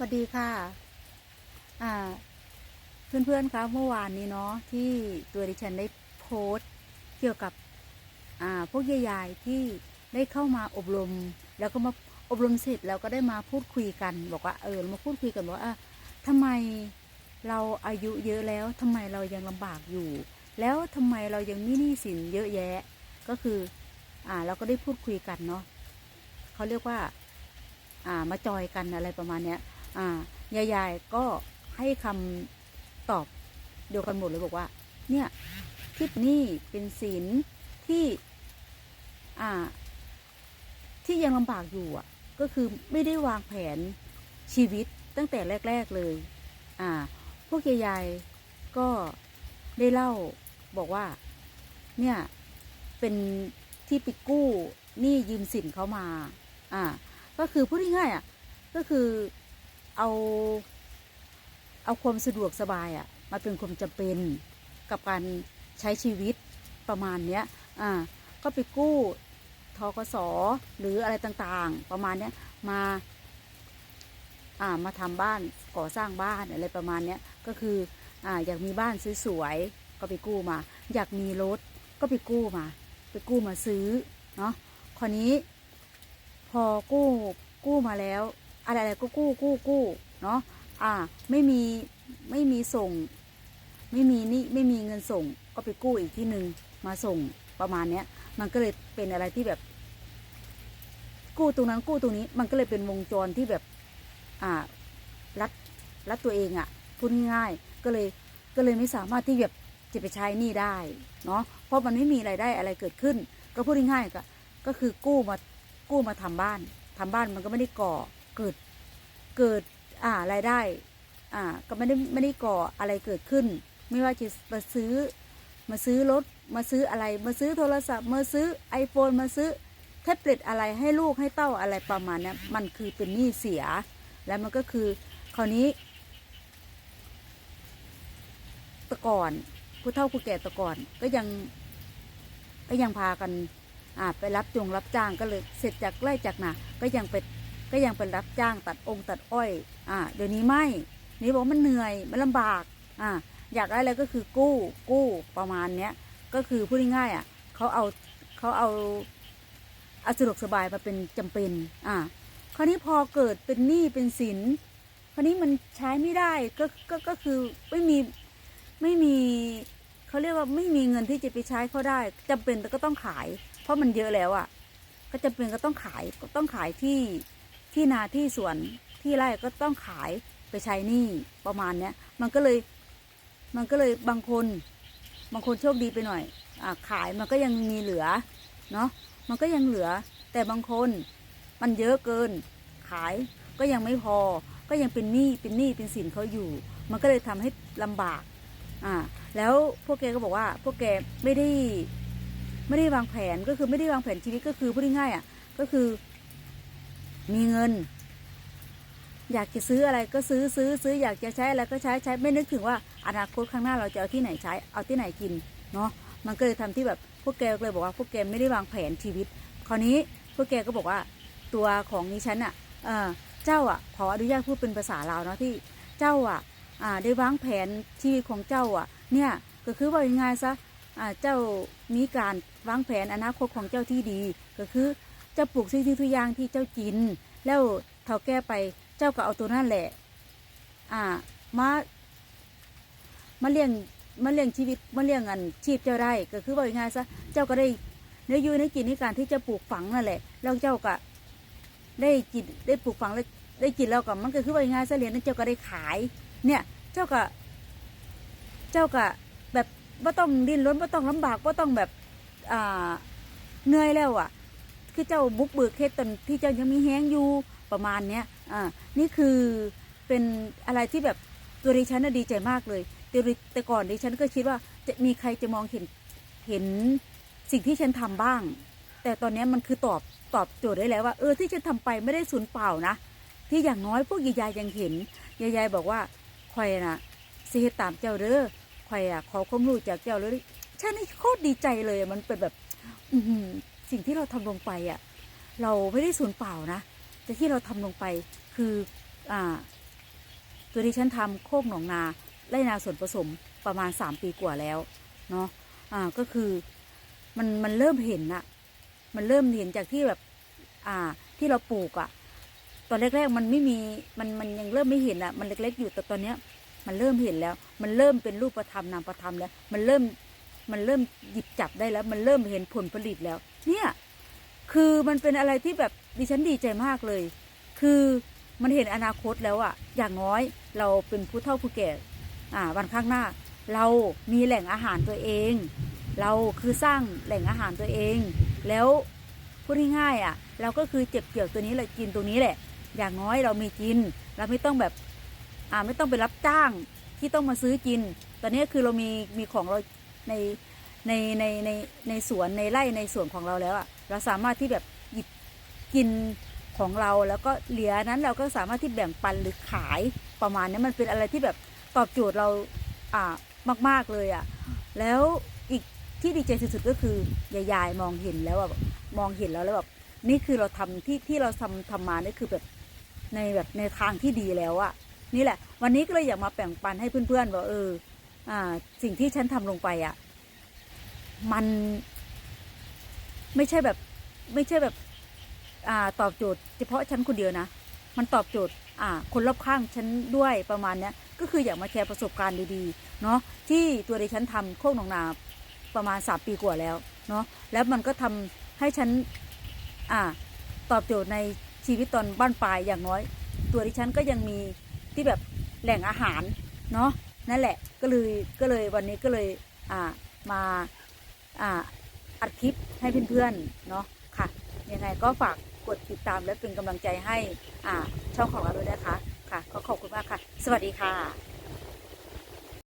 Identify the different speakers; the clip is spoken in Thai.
Speaker 1: สวัสดีค่ะอ่าเพื่อนๆคะเมื่อวานนี้เนาะที่ตัวดิฉันได้โพสต์เกี่ยวกับอ่าพวกยายๆที่ได้เข้ามาอบรม แล้วก็มาอบรมเสร็จแล้วก็ได้มาพูดคุยกัน บอกว่าเออมาพูดคุยกันว่าอะทำไมเราอายุเยอะแล้วทำไมเรายังลำบากอยู่ แล้วทำไมเรายังมีหนี้สินเยอะแยะ ก็คืออ่าเราก็ได้พูดคุยกันเนาะเขาเรียกว่าอ่ามาจอยกันอะไรประมาณเนี้ย อ่ายายๆก็ให้คำตอบเดียวกันหมดเลยบอกว่า เนี่ยทิปนี่เป็นศีลที่อ่า ที่ยังลำบากอยู่อะ ก็คือไม่ได้วางแผนชีวิตตั้งแต่แรก ๆเลย อ่า พวกยายๆก็ได้เล่าบอกว่า เนี่ยเป็นที่ไปกู้หนี้ยืมสินเขามา อ่า ก็คือพูดง่ายๆอะ ก็คือ เอาเอาความสะดวกสบายอะมาเป็นความจำเป็นกับการใช้ชีวิตประมาณเนี้ยอ่าก็ไปกู้ทกสหรืออะไรต่างๆ ประมาณเนี้ยมาอ่ามาทำบ้านก่อสร้างบ้านอะไรประมาณเนี้ยก็คืออ่าอยากมีบ้านสวยๆก็ไปกู้มา อยากมีรถก็ไปกู้มา ไปกู้มาซื้อเนาะคราวนี้ พอกู้กู้มาแล้ว อะไรอะไรก็กู้กู้กู้เนาะอ่าไม่มีไม่มีส่ง ไม่มีนี่ไม่มีเงินส่ง ก็ไปกู้อีกที่หนึ่งมาส่งประมาณเนี้ยมันก็เลยเป็นอะไรที่แบบ กู้ตรงนั้นกู้ตรงนี้ มันก็เลยเป็นวงจรที่แบบอ่ารัดรัดตัวเองอะ่ะพูดง่ายก็เลยก็เลยไม่สามารถที่แบบจะไปใช้หนี้ได้เนาะเพราะมันไม่มีรายได้อะไรเกิดขึ้น ก็พูดง่ายๆก็ก็คือกู้มากู้มาทำบ้านทำบ้านมันก็ไม่ได้ก่อ เกิดเกิดอ่ารายได้อ่าก็ไม่ได้ไม่ได้ก่ออะไรเกิดขึ้น ไม่ว่าจะมาซื้อมาซื้อรถมาซื้ออะไร มาซื้อโทรศัพท์ มาซื้อ iPhone มาซื้อแท็บเล็ตอะไรให้ลูกให้เต้าอะไรประมาณนี้มันคือเป็นหนี้เสีย แล้วมันก็คือคราวนี้ตะก่อนผู้เฒ่าผู้แก่ตะก่อนก็ยังก็ยังพากันอ่าไปรับจงรับจ้างก็เลยเสร็จจากไร่จากนาก็ยังไป ก็ยังเป็นรับจ้างตัดองค์ตัดอ้อย อ่า เดี๋ยวนี้ไม่นี่บอกมันเหนื่อยมันลำบาก อ่า อยากได้อะไรก็คือกู้กู้ประมาณเนี้ยก็คือพูดง่ายๆอะเขาเอาเขาเอาเอาสะดวกสบายมาเป็นจำเป็น อ่า คราวนี้พอเกิดเป็นหนี้เป็นสินคราวนี้มันใช้ไม่ได้ก็ก็ก็คือไม่มีไม่มีเขาเรียกว่าไม่มีเงินที่จะไปใช้เขาได้จำเป็นแต่ก็ต้องขาย เพราะมันเยอะแล้วอะ ก็จำเป็นก็ต้องขายก็ต้องขายที่ ที่นาที่สวนที่ไร่ก็ต้องขายไปใช้หนี้ประมาณเนี้ยมันก็เลยมันก็เลยบางคน บางคนโชคดีไปหน่อยอ่าขายมันก็ยังมีเหลือเนาะมันก็ยังเหลือ แต่บางคนมันเยอะเกิน ขายก็ยังไม่พอ ก็ยังเป็นหนี้เป็นหนี้เป็นสินเขาอยู่ มันก็เลยทำให้ลำบากอ่าแล้วพวกแกก็บอกว่า พวกแกไม่ได้ไม่ได้วางแผนก็คือไม่ได้วางแผนชีวิตก็คือพูดง่ายๆอะก็คือ มีเงิน อยากจะซื้ออะไรก็ซื้อซื้อซื้ออยากจะใช้อะไรก็ใช้ใช้ไม่นึกถึงว่าอนาคตข้างหน้าเราจะเอาที่ไหนใช้เอาที่ไหนกินเนาะมันก็เลยทำที่แบบพวกแกก็เลยบอกว่าพวกแกไม่ได้วางแผนชีวิต คราวนี้พวกแกก็บอกว่าตัวของดิฉันอะเออเจ้าอะขออนุญาตพูดเป็นภาษาลาวเนาะที่เจ้าอะอ่าได้วางแผนชีวิตของเจ้าอะเนี่ยก็คือว่ายังไงซะอ่าเจ้ามีการวางแผนอนาคตของเจ้าที่ดี ก็คือ เจ้าปลูกสิ่งทุกอย่างที่เจ้ากิน แล้วเท่าแก้ไปเจ้าก็เอาตัวนั่นแหละ อ่ามามาเลี้ยงมาเลี้ยงชีวิตมาเลี้ยงอันชีพเจ้าได้ก็คือว่ายังไงซะเจ้าก็ได้เนื้อยูในกินในการที่จะปลูกฝังนั่นแหละแล้วเจ้าก็ได้กินได้ปลูกฝังแล้วได้กินแล้วก็มันก็คือว่ายังไงซะเหรียญนั้นเจ้าก็ได้ขาย เนี่ยเจ้าก็เจ้าก็แบบว่าต้องดิ้นรนว่าต้องลำบากว่าต้องแบบอ่าเหนื่อยแล้วอะ คือเจ้าบุกเบิกเฮ็ดตอนที่เจ้ายังมีแห้งอยู่ประมาณเนี้ยอ่านี่คือเป็นอะไรที่แบบตัวดิฉันน่ะดีใจมากเลยแต่แต่ก่อนดิฉันก็คิดว่าจะมีใครจะมองเห็นเห็นสิ่งที่ฉันทำบ้าง แต่ตอนนี้มันคือตอบตอบโจทย์ได้แล้วว่าเออที่ฉันทำไปไม่ได้สูญเปล่านะ ที่อย่างน้อยพวกยายๆยังเห็นยายๆบอกว่าคอยน่ะสิเฮ็ดตามเจ้าเด้อคอยอะขอความรู้จากเจ้าเลยฉันนี่โคตรดีใจเลยมันเป็นแบบอื สิ่งที่เราทำลงไปอะเราไม่ได้สูญเปล่านะ แต่ที่เราทำลงไปคืออ่าตัวที่ฉันทำโคกหนองนาไร่นาส่วนผสมประมาณ 3 ปีกว่าแล้วเนาะอ่าก็คือมันมันเริ่มเห็นอะมันเริ่มเห็นจากที่แบบอ่าที่เราปลูกอะตอนแรกๆมันไม่มีมันมันยังเริ่มไม่เห็นอะมันเล็กๆอยู่แต่ตอนเนี้ยมันเริ่มเห็นแล้ว มันเริ่มเป็นรูปธรรมนามธรรมแล้ว มันเริ่มมันเริ่มหยิบจับได้แล้ว มันเริ่มเห็นผลผลิตแล้ว เนี่ยคือมันเป็นอะไรที่แบบดิฉันดีใจมากเลย คือมันเห็นอนาคตแล้วอะอย่างน้อยเราเป็นผู้เฒ่าผู้แก่อ่าวันข้างหน้า เรามีแหล่งอาหารตัวเอง เราคือสร้างแหล่งอาหารตัวเอง แล้วพูดง่ายๆอะ เราก็คือเจ็บเกี่ยวตัวนี้แหละกินตัวนี้แหละ อย่างน้อยเรามีกิน เราไม่ต้องแบบอ่าไม่ต้องไปรับจ้างที่ต้องมาซื้อกิน ตอนนี้คือเรามีมีของเราใน ในในในในสวนในไร่ในสวนของเราแล้วอะเราสามารถที่แบบหยิบกินของเราแล้วก็เหลือนั้นเราก็สามารถที่แบ่งปันหรือขายประมาณนี้มันเป็นอะไรที่แบบตอบโจทย์เราอ่ามาก ๆเลยอะแล้วอีกที่ดีใจสุดๆก็คือยายๆมองเห็นแล้วแบบมองเห็นแล้วแล้วแบบนี่คือเราทำที่ที่เราทำทำมานี่คือแบบในแบบในทางที่ดีแล้วอะนี่แหละ วันนี้ก็เลยอยากมาแบ่งปันให้เพื่อนๆว่าเอออ่าสิ่งที่ฉันทำลงไปอะ มันไม่ใช่แบบไม่ใช่แบบอ่าตอบโจทย์เฉพาะฉันคนเดียวนะ มันตอบโจทย์อ่าคนรอบข้างฉันด้วยประมาณเนี้ยก็คืออยากมาแชร์ประสบการณ์ดีๆเนาะที่ตัวดิฉันทำโคกหนองนาประมาณสามปีกว่าแล้วเนาะแล้วมันก็ทำให้ฉันอ่าตอบโจทย์ในชีวิตตอนบ้านปลายอย่างน้อย ตัวดิฉันก็ยังมีที่แบบแหล่งอาหารเนาะนั่นแหละก็เลยก็เลยวันนี้ก็เลยอ่ามา อ่าอัดคลิปให้เพื่อนๆเนาะค่ะยังไงก็ฝากกดติดตามและเป็นกำลังใจให้อ่าช่องของเราด้วยนะคะค่ะก็ขอบคุณมากค่ะ สวัสดีค่ะ